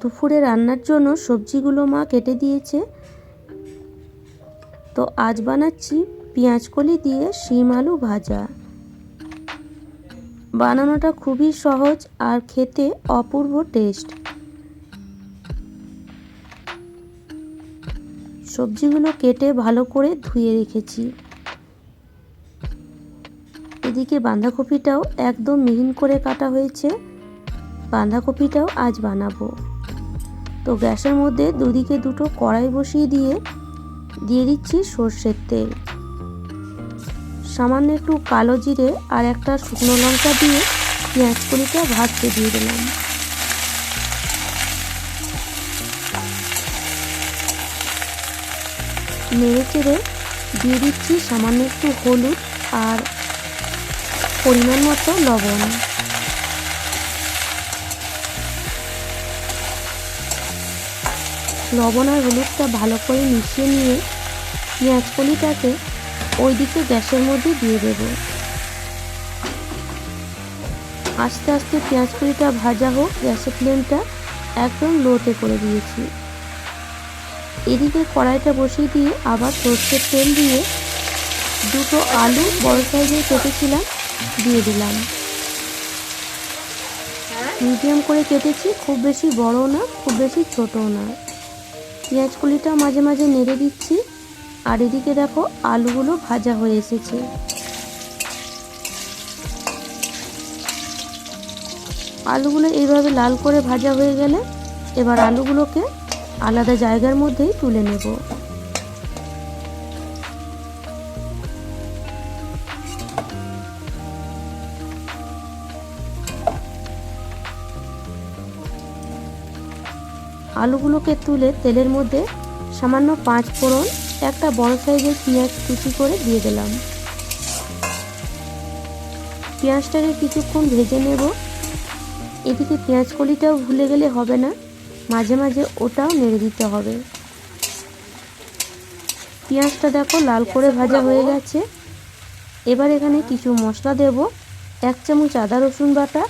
দুপুরে রান্নার জন্য সবজিগুলো মা কেটে দিয়েছে। তো আজ বানাচ্ছি পেঁয়াজ কলি দিয়ে শিম আলু ভাজা। বানানোটা খুবই সহজ আর খেতে অপূর্ব টেস্ট। সবজিগুলো কেটে ভালো করে ধুয়ে রেখেছি। এদিকে বাঁধাকপিটাও একদম মিহিন করে কাটা হয়েছে। বাঁধাকপিটাও আজ বানাবো। তো গ্যাসের মধ্যে দুদিকে দুটো কড়াই বসিয়ে দিয়ে দিয়ে দিচ্ছি সর্ষের তেল। সামান্য একটু কালো জিরে আর একটা শুকনো লঙ্কা দিয়ে পেঁয়াজ কলিটা ভাজতে দিয়ে দিলাম। নেড়ে চেড়ে দিয়ে দিচ্ছি সামান্য একটু হলুদ আর পরিমাণ মতো লবণ। লবণ আর হলুদটা ভালো করে মিশিয়ে নিয়ে পেঁয়াজ কলিটাকে ওই দিকে গ্যাসের মধ্যে দিয়ে দেব। আস্তে আস্তে পেঁয়াজ কলিটা ভাজা হোক, গ্যাসের ফ্লেমটা একদম লোতে করে দিয়েছি। এদিকে কড়াইটা বসিয়ে দিয়ে আবার সর্ষের তেল দিয়ে দুটো আলু বড় সাইজে কেটেছিলাম, দিয়ে দিলাম। মিডিয়াম করে কেটেছি, খুব বেশি বড় না, খুব বেশি ছোটও না। পেঁয়াজ কলিটা মাঝে মাঝে নেড়ে দিচ্ছি। আর এদিকে দেখো, আলুগুলো ভাজা হয়ে এসেছে। আলুগুলো এইভাবে লাল করে ভাজা হয়ে গেলে এবার আলুগুলোকে আলাদা জায়গার মধ্যেই তুলে নেব। আলুগুলোকে তুলে তেলের মধ্যে সামান্য পাঁচ ফোড়ন, একটা বড় সাইজের পেঁয়াজ কুচি করে দিয়ে দিলাম। পেঁয়াজটাকে কিছুক্ষণ ভেজে নেব। এদিকে পেঁয়াজ কলিটাও ভুলে গেলে হবে না, মাঝে মাঝে ওটাও নেড়ে দিতে হবে। পেঁয়াজটা দেখো লাল করে ভাজা হয়ে গেছে। এবার এখানে কিছু মশলা দেব। এক চামচ আদা রসুন বাটা,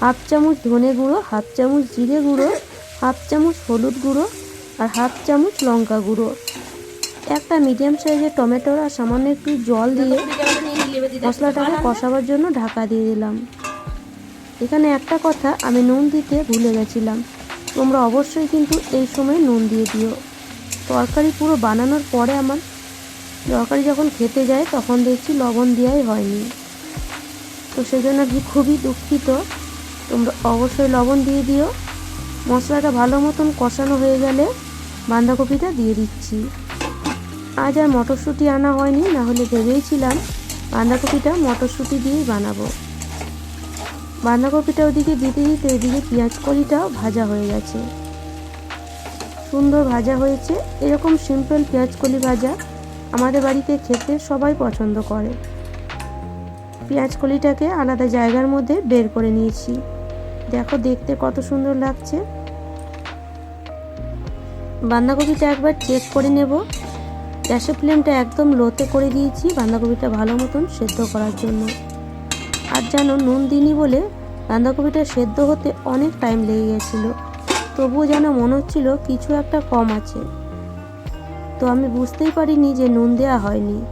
হাফ চামচ ধনে গুঁড়ো, হাফ চামচ জিরে গুঁড়ো হাফ চামচ হলুদ গুঁড়ো আর হাফ চামচ লঙ্কা গুঁড়ো। একটা মিডিয়াম সাইজের টমেটোর আর সামান্য একটু জল দিয়ে মশলাটাকে কষাবার জন্য ঢাকা দিয়ে দিলাম। এখানে একটা কথা আমি নুন দিতে ভুলে গেছিলাম। তোমরা অবশ্যই কিন্তু এই সময় নুন দিয়ে দিও। তরকারি পুরো বানানোর পরে আমার তরকারি যখন খেতে যায় তখন দেখছি লবণ দেওয়াই হয়নি। তো সেই জন্য আমি খুবই দুঃখিত। তোমরা অবশ্যই লবণ দিয়ে দিও। মশলাটা ভালো মতন কষানো হয়ে গেলে বাঁধাকপিটা দিয়ে দিচ্ছি। আজ আর মটরশুঁটি আনা হয়নি, না হলে ভেবেইছিলাম বাঁধাকপিটা মটরশুঁটি দিয়েই বানাবো। বাঁধাকপিটা ওদিকে দিতে দিতে এদিকে পেঁয়াজ কলিটাও ভাজা হয়ে গেছে। সুন্দর ভাজা হয়েছে, এরকম সিম্পল পেঁয়াজ কলি ভাজা আমাদের বাড়িতে খেতে সবাই পছন্দ করে। পেঁয়াজ কলিটাকে আলাদা জায়গার মধ্যে বের করে নিয়েছি। দেখো দেখতে কত সুন্দর লাগছে। বাঁধাকপিটা একবার চেক করে নেব। গ্যাসের ফ্লেমটা একদম লোতে করে দিয়েছি, বাঁধাকপিটা ভালো মতন সেদ্ধ করার জন্য। আর যেন নুন দিইনি বলে বাঁধাকপিটা সেদ্ধ হতে অনেক টাইম লেগে গেছিল। তবুও যেন মনে হচ্ছিল কিছু একটা কম আছে। তো আমি বুঝতেই পারিনি যে নুন দেওয়া হয়নি।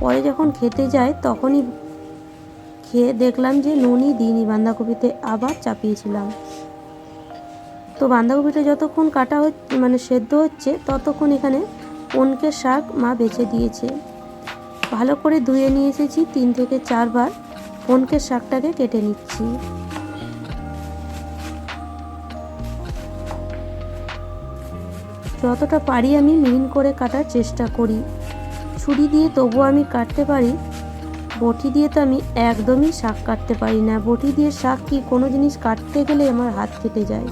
পরে যখন খেতে যায় তখনই খেয়ে দেখলাম যে নুনই দিইনি, বাঁধাকপিতে আবার চাপিয়েছিলাম। তো বাঁধাকপিটা যতক্ষণ কাটা হচ্ছে মানে সেদ্ধ হচ্ছে, ততক্ষণ এখানে পনকের শাক মা বেছে দিয়েছে। ভালো করে ধুয়ে নিয়ে এসেছি তিন থেকে চারবার। পনকের শাকটাকে কেটে নিচ্ছি। যতটা পারি আমি মিহিন করে কাটার চেষ্টা করি। ছুরি দিয়ে তবুও আমি কাটতে পারি। বটি দিয়ে তো আমি একদমই শাক কাটতে পারি না। বটি দিয়ে শাক কি কোনো জিনিস কাটতে গেলে আমার হাত কেটে যায়?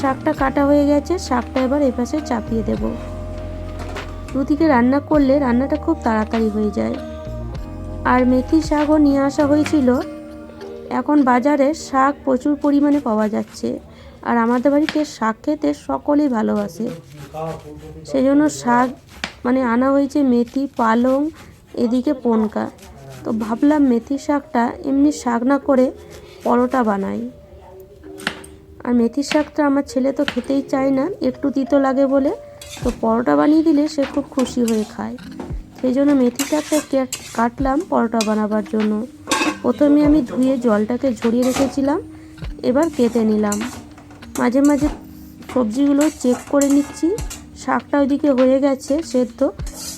শাকটা কাটা হয়ে গেছে, শাকটা এবার এপাশে চাপিয়ে দেব। দুদিকে রান্না করলে রান্নাটা খুব তাড়াতাড়ি হয়ে যায়। আর মেথি শাকও নিয়ে আসা হয়েছিল। এখন বাজারে শাক প্রচুর পরিমাণে পাওয়া যাচ্ছে। আর আমাদের বাড়িতে শাক খেতে সকলেই ভালোবাসে। সেজন্য শাক মানে আনা হয়েছে মেথি, পালং এদিকে পনকা। তো ভাবলাম মেথি শাকটা এমনি শাক না করে পরোটা বানাই। আর মেথির শাকটা আমার ছেলে তো খেতেই চায় না, একটু তিতো লাগে বলে। তো পরোটা বানিয়ে দিলে সে খুব খুশি হয়ে খায়। সেই জন্য মেথি শাকটা কাটলাম পরোটা বানাবার জন্য। প্রথমে আমি ধুয়ে জলটাকে ঝরিয়ে রেখেছিলাম, এবার কেটে নিলাম। মাঝে মাঝে সবজিগুলো চেক করে নিচ্ছি। শাকটা ওইদিকে হয়ে গেছে সেদ্ধ।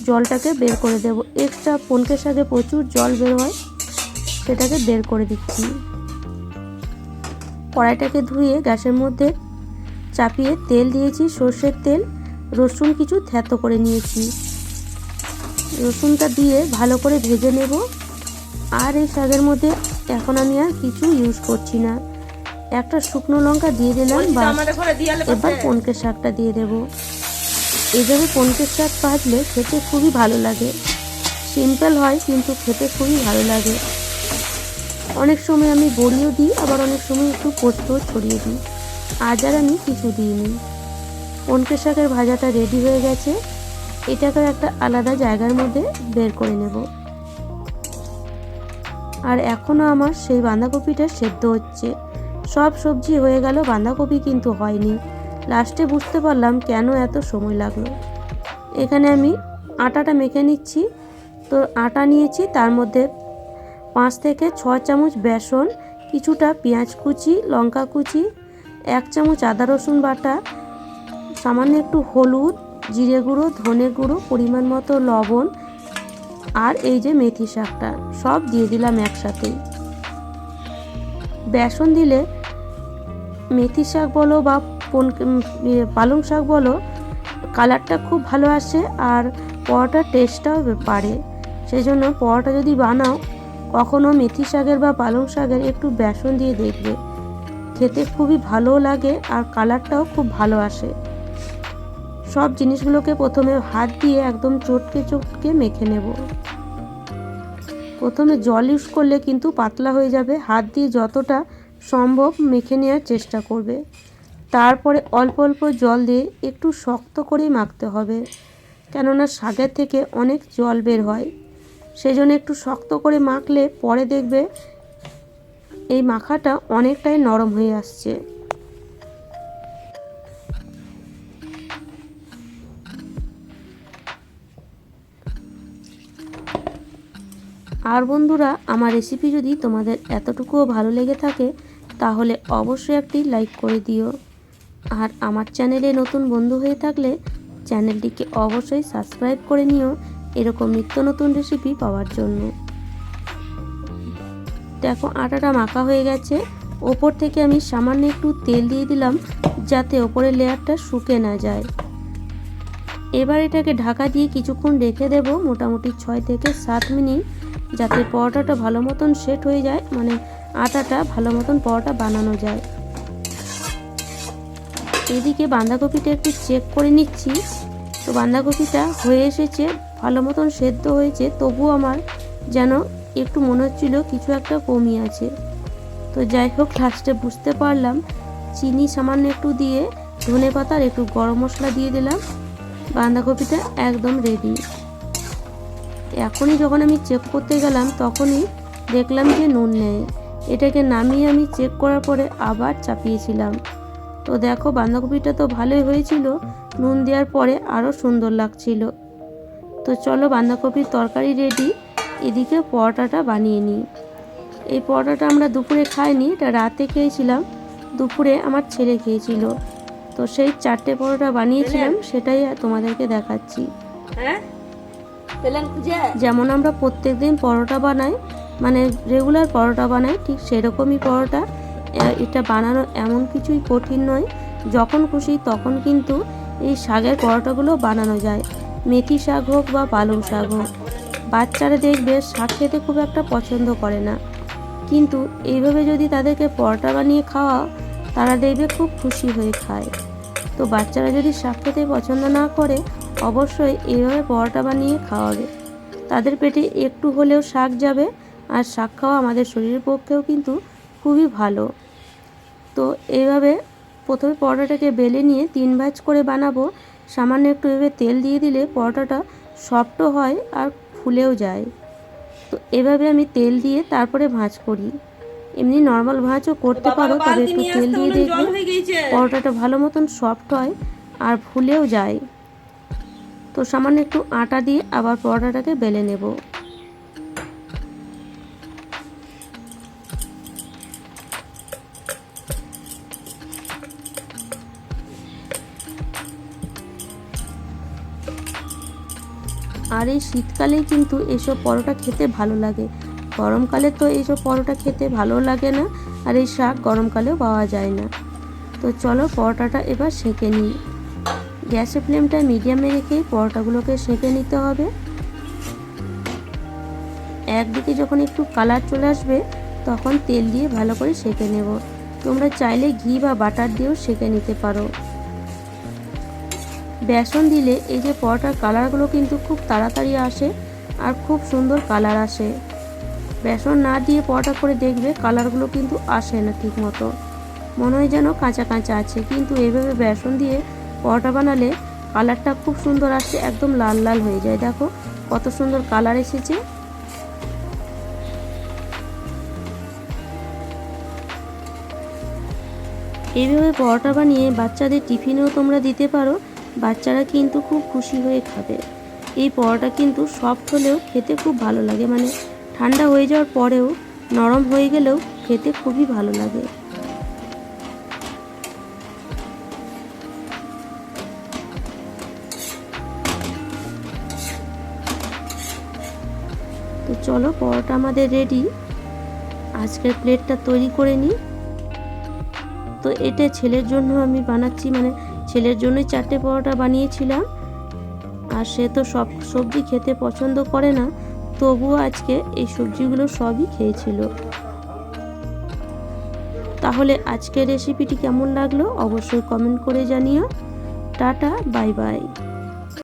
জলটাকে বের করে দেবো। এক্সট্রা পনকের শাকে প্রচুর জল বের হয় সেটাকে বের করে দিচ্ছি। কড়াইটাকে ধুয়ে গ্যাসের মধ্যে চাপিয়ে তেল দিয়েছি সর্ষের তেল। রসুন কিছু থ্যাতো করে নিয়েছি। রসুনটা দিয়ে ভালো করে ভেজে নেব। আর এই শাকের মধ্যে এখন আমি আর কিছু ইউজ করছি না। একটা শুকনো লঙ্কা দিয়ে দিলাম বা এবার পনকের শাকটা দিয়ে দেব। এইভাবে পনকের শাক ভাজলে খেতে খুবই ভালো লাগে। সিম্পল হয়, কিন্তু খেতে খুবই ভালো লাগে। অনেক সময় আমি বড়িও দিই, আবার অনেক সময় একটু পোস্তও ছড়িয়ে দিই। আজ আর আমি কিছু দিইনি। পনকের শাকের ভাজাটা রেডি হয়ে গেছে। এটাকে একটা আলাদা জায়গার মধ্যে বের করে নেব। আর এখনও আমার সেই বাঁধাকপিটা সেদ্ধ হচ্ছে। সব সবজি হয়ে গেল বাঁধাকপি কিন্তু হয়নি। লাস্টে বুঝতে পারলাম কেন এত সময় লাগল। এখানে আমি আটাটা মেখে নিচ্ছি। তো আটা নিয়েছি, তার মধ্যে পাঁচ থেকে ছ চামচ বেসন, কিছুটা পেঁয়াজ কুচি, লঙ্কা কুচি, এক চামচ আদা রসুন বাটা, সামান্য একটু হলুদ, জিরে গুঁড়ো, ধনে গুঁড়ো, পরিমাণ মতো লবণ আর এই যে মেথি শাকটা, সব দিয়ে দিলাম একসাথেই বেসন দিলে মেথি শাক বলো বা পন ইয়ে, পালং শাক বলো কালারটা খুব ভালো আসে আর পরোটার টেস্টটাও পারে। সেই জন্য পরোটা যদি বানাও কখনও মেথি শাকের বা পালং শাকের একটু বেসন দিয়ে দেখবে। খেতে খুবই ভালো লাগে আর কালারটাও খুব ভালো আসে। সব জিনিসগুলোকে প্রথমে হাত দিয়ে একদম চটকে চটকে মেখে নেব। প্রথমে জল ইউজ করলে কিন্তু পাতলা হয়ে যাবে। হাত দিয়ে যতটা সম্ভব মেখে নেওয়ার চেষ্টা করবে। তারপরে অল্প অল্প জল দিয়ে একটু শক্ত করেই মাখতে হবে। কেননা শাকের থেকে অনেক জল বের হয়। সেই জন্য একটু শক্ত করে মাখলে পরে দেখবে এই মাখাটা অনেকটাই নরম হয়ে আসছে। আর বন্ধুরা, আমার রেসিপি যদি তোমাদের এতটুকুও ভালো লেগে থাকে, তাহলে অবশ্যই একটি লাইক করে দিও। আর আমার চ্যানেলে নতুন বন্ধু হয়ে থাকলে চ্যানেলটিকে অবশ্যই সাবস্ক্রাইব করে নিও এরকম নিত্য নতুন রেসিপি পাওয়ার জন্য। দেখো আটাটা মাখা হয়ে গেছে। ওপর থেকে আমি সামান্য একটু তেল দিয়ে দিলাম যাতে ওপরের লেয়ারটা শুকে না যায়। এবার এটাকে ঢাকা দিয়ে কিছুক্ষণ রেখে দেব মোটামুটি ছয় থেকে সাত মিনিট যাতে পরোটাটা ভালো মতন সেট হয়ে যায় মানে আটাটা ভালো মতন পরোটা বানানো যায়। এদিকে বাঁধাকপিটা একটু চেক করে নিচ্ছি। তো বাঁধাকপিটা হয়ে এসেছে, ভালো মতন সেদ্ধ হয়েছে, তবুও আমার যেন একটু মনে হচ্ছিল কিছু একটা কমই আছে। তো যাই হোক লাস্টে বুঝতে পারলাম। চিনি সামান্য একটু দিয়ে ধনে পাতা আর একটু গরম মশলা দিয়ে দিলাম। বাঁধাকপিটা একদম রেডি এখনই যখন আমি চেক করতে গেলাম, তখনই দেখলাম যে নুন নেই। এটাকে নামিয়ে আমি চেক করার পরে আবার চাপিয়েছিলাম। তো দেখো বাঁধাকপিটা তো ভালোই হয়েছিল। নুন দেওয়ার পরে আরও সুন্দর লাগছিল। তো চলো বাঁধাকপির তরকারি রেডি এদিকে পরোটাটা বানিয়ে নিই। এই পরোটাটা আমরা দুপুরে খাইনি এটা রাতে খেয়েছিলাম। দুপুরে আমার ছেলে খেয়েছিল। তো সেই চারটে পরোটা বানিয়েছিলাম সেটাই তোমাদেরকে দেখাচ্ছি। হ্যাঁ? যেমন আমরা প্রত্যেক দিন পরোটা বানাই মানে রেগুলার পরোটা বানাই ঠিক সেরকমই পরোটা। এটা বানানো এমন কিছুই কঠিন নয়। যখন খুশি তখন কিন্তু এই শাকের পরোটাগুলো বানানো যায়। মেথি শাক হোক বা পালং শাক হোক। বাচ্চারা দেখবে শাক খেতে খুব একটা পছন্দ করে না। কিন্তু এইভাবে যদি তাদেরকে পরোটা বানিয়ে খাওয়া তারা দেখবে খুব খুশি হয়ে খায়। তো বাচ্চারা যদি শাক খেতে পছন্দ না করে, অবশ্যই এইভাবে পরোটা বানিয়ে খাওয়াবে। তাদের পেটে একটু হলেও শাক যাবে, আর শাক খাওয়া আমাদের শরীরের পক্ষেও কিন্তু খুবই ভালো। তো এইভাবে প্রথমে পরোটাটাকে বেলে নিয়ে তিন ভাঁজ করে বানাবো। সামান্য একটু এভাবে তেল দিয়ে দিলে পরোটাটা সফটও হয় আর ফুলেও যায়। তো এভাবে আমি তেল দিয়ে তারপরে ভাঁজ করি। এমনি নর্মাল ভাঁজও করতে পারো তবে একটু তেল দিয়ে দেখবে পরোটাটা ভালো মতন সফট হয় আর ফুলেও যায়। তো সামান্য একটু আটা দিয়ে আবার পরোটাটাকে বেলে নেব। আর এই শীতকালেই কিন্তু এইসব পরোটা খেতে ভালো লাগে। গরমকালে তো এইসব পরোটা খেতে ভালো লাগে না, আর এই শাক গরমকালেও পাওয়া যায় না। তো চলো পরোটাটা এবার সেঁকে নিই। গ্যাসের ফ্লেমটা মিডিয়ামে রেখে পরোটাগুলোকে সেঁকে নিতে হবে। একদিকে যখন একটু কালার চলে আসবে, তখন তেল দিয়ে ভালো করে সেঁকে নেব। তোমরা চাইলে ঘি বা বাটার দিয়েও সেঁকে নিতে পারো। বেসন দিলে এই যে পরোটার কালারগুলো কিন্তু খুব তাড়াতাড়ি আসে আর খুব সুন্দর কালার আসে। বেসন না দিয়ে পরোটা করে দেখবে কালারগুলো কিন্তু আসে না ঠিক মতো মনে হয় যেন কাঁচা কাঁচা আছে। কিন্তু এইভাবে বেসন দিয়ে পরোটা বানালে কালারটা খুব সুন্দর আসে, একদম লাল লাল হয়ে যায়। দেখো কত সুন্দর কালার এসেছে। এইভাবে পরোটা বানিয়ে বাচ্চাদের টিফিনেও তোমরা দিতে পারো। বাচ্চারা কিন্তু খুব খুশি হয়ে খাবে। এই পরোটা কিন্তু সফট হলেও খেতে খুব ভালো লাগে। মানে ঠান্ডা হয়ে যাওয়ার পরেও নরম হয়ে গেলেও খেতে খুবই ভালো লাগে। তো চলো পরোটা আমাদের রেডি আজকের প্লেটটা তৈরি করে নিই। তো এটা ছেলের জন্য আমি বানাচ্ছি। মানে ছেলের জন্য চারটে পরোটা বানিয়েছিলাম। আর সে তো সব সবজি খেতে পছন্দ করে না, তবুও আজকে এই সবজিগুলো সবই খেয়েছিল। তাহলে আজকের রেসিপিটি কেমন লাগল? অবশ্যই কমেন্ট করে জানিও। Tata bye bye